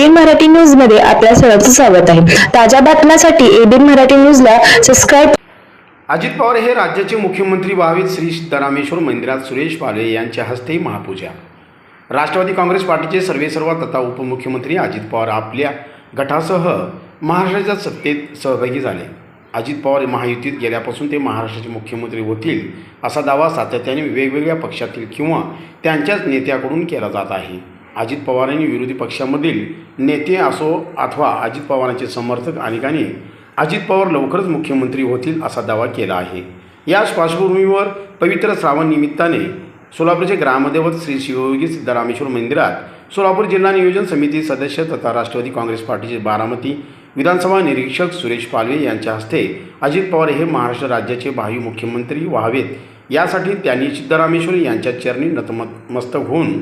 ABN Marathi न्यूजमध्ये आपल्या सर्वांचं स्वागत आहे. ताज्या बातम्यांसाठी एबीएन मराठी न्यूजला सबस्क्राईब अजित पवार हे राज्याचे मुख्यमंत्री व्हावेत. श्री दरामेश्वर मंदिरात सुरेश पाले यांच्या हस्ते महापूजा. राष्ट्रवादी काँग्रेस पार्टीचे सर्वेसर्वा तथा उपमुख्यमंत्री अजित पवार आपल्या गटासह महाराष्ट्राच्या सत्तेत सहभागी झाले. अजित पवार महायुतीत गेल्यापासून ते महाराष्ट्राचे मुख्यमंत्री होतील असा दावा सातत्याने वेगवेगळ्या पक्षातील किंवा त्यांच्याच नेत्याकडून केला जात आहे. अजित पवारांनी विरोधी पक्षामधील नेते असो अथवा अजित पवारांचे समर्थक अनेकांनी अजित पवार लवकरच मुख्यमंत्री होतील असा दावा केला आहे. याच पार्श्वभूमीवर पवित्र श्रावण निमित्ताने सोलापूरचे ग्रामदेवत श्री शिवयोगी सिद्धरामेश्वर मंदिरात सोलापूर जिल्हा नियोजन समिती सदस्य तथा राष्ट्रवादी काँग्रेस पार्टीचे बारामती विधानसभा निरीक्षक सुरेश पालवे यांच्या हस्ते अजित पवार हे महाराष्ट्र राज्याचे भावी मुख्यमंत्री व्हावेत यासाठी त्यांनी सिद्धरामेश्वर यांच्या चरणी नतमस्तक होऊन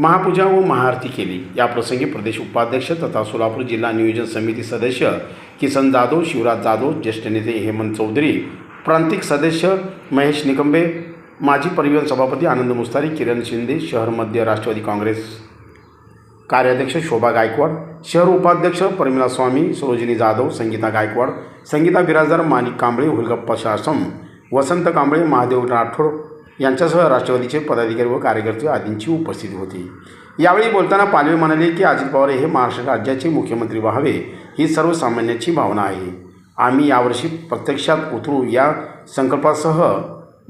महापूजा व महाआरती केली. या प्रसंगी प्रदेश उपाध्यक्ष तथा सोलापूर जिल्हा नियोजन समिती सदस्य किसन जाधव शिवराज जाधव ज्येष्ठ नेते हेमंत चौधरी प्रांतिक सदस्य महेश निकंबे माजी परिवहन सभापती आनंद मुस्तारी किरण शिंदे शहर मध्य राष्ट्रवादी काँग्रेस कार्याध्यक्ष शोभा गायकवाड शहर उपाध्यक्ष परमिला स्वामी सरोजिनी जाधव संगीता गायकवाड संगीता बिराजदार माणिक कांबळे हुलगप्पा शासम वसंत कांबळे महादेव राठोड यांच्यासह राष्ट्रवादीचे पदाधिकारी व कार्यकर्ते आदींची उपस्थिती होती. यावेळी बोलताना पालवे म्हणाले की अजित पवार हे महाराष्ट्र राज्याचे मुख्यमंत्री व्हावे ही सर्वसामान्यांची भावना आहे. आम्ही यावर्षी प्रत्यक्षात उतरू या संकल्पासह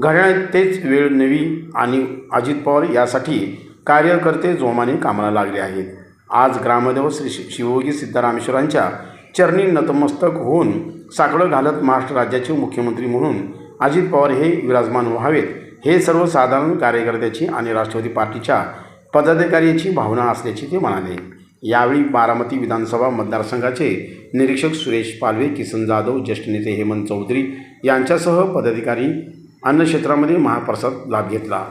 घड्याळ तेच वेळ नवी आणि अजित पवार यासाठी कार्यकर्ते जोमाने कामाला लागले आहेत. आज ग्रामदेव श्री शिवयोगी सिद्धरामेश्वरांच्या चरणी नतमस्तक होऊन साकडं घालत महाराष्ट्र राज्याचे मुख्यमंत्री म्हणून अजित पवार हे विराजमान व्हावेत हे सर्वसाधारण कार्यकर्त्याची आणि राष्ट्रवादी पार्टीच्या पदाधिकाऱ्याची भावना असल्याचे ते म्हणाले. यावेळी बारामती विधानसभा मतदारसंघाचे निरीक्षक सुरेश पालवे किसन जाधव ज्येष्ठ नेते हेमंत चौधरी यांच्यासह पदाधिकारी अन्न क्षेत्रामध्ये महाप्रसाद लाभ घेतला.